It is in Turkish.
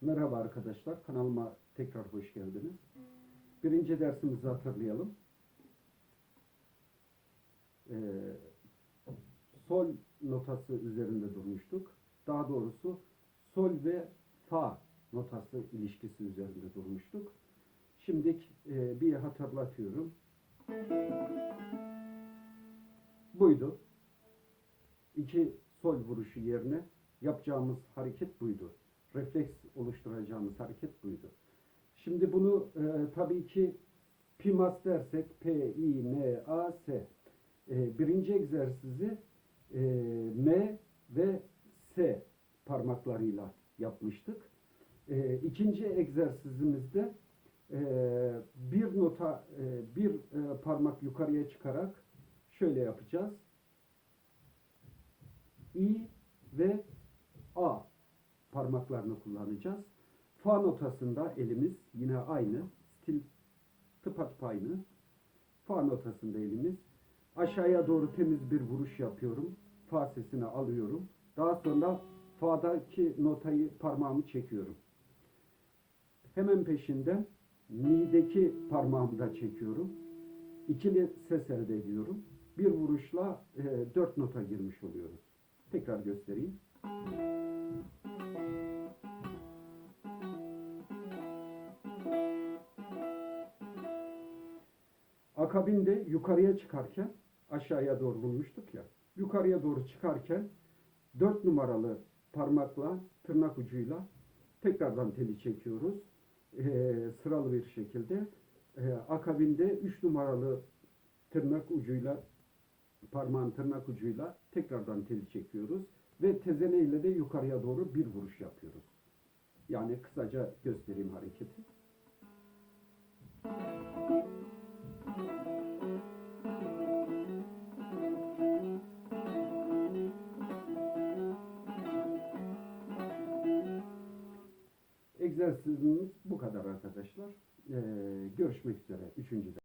Merhaba arkadaşlar, kanalıma tekrar hoş geldiniz. Birinci dersimizi hatırlayalım. Ee, sol notası üzerinde durmuştuk. Daha doğrusu sol ve fa notası ilişkisi üzerinde durmuştuk. Şimdi e, bir hatırlatıyorum. Buydu. İki sol vuruşu yerine yapacağımız hareket buydu. Refleks oluşturacağımız hareket buydu. Şimdi bunu e, tabii ki PIMAS dersek P, I, M, A, S. E, birinci egzersizi e, M ve S parmaklarıyla yapmıştık. E, ikinci egzersizimizde e, bir nota, e, bir e, parmak yukarıya çıkarak şöyle yapacağız. I ve parmaklarını kullanacağız. Fa notasında elimiz yine aynı. Stil tıpatıp aynı. Fa notasında elimiz. Aşağıya doğru temiz bir vuruş yapıyorum. Fa sesini alıyorum. Daha sonra Fa'daki notayı parmağımı çekiyorum. Hemen peşinden mi'deki parmağımı da çekiyorum. İkili ses elde ediyorum. Bir vuruşla e, dört nota girmiş oluyoruz. Tekrar göstereyim. Akabinde yukarıya çıkarken aşağıya doğru vurmuştuk ya. Yukarıya doğru çıkarken dört numaralı parmakla tırnak ucuyla tekrardan teli çekiyoruz. Ee, sıralı bir şekilde. Ee, akabinde üç numaralı tırnak ucuyla parmağın tırnak ucuyla tekrardan teli çekiyoruz. Ve tezene ile de yukarıya doğru bir vuruş yapıyoruz. Yani kısaca göstereyim hareketi. Egzersizimiz bu kadar arkadaşlar. Ee, görüşmek üzere. Üçüncü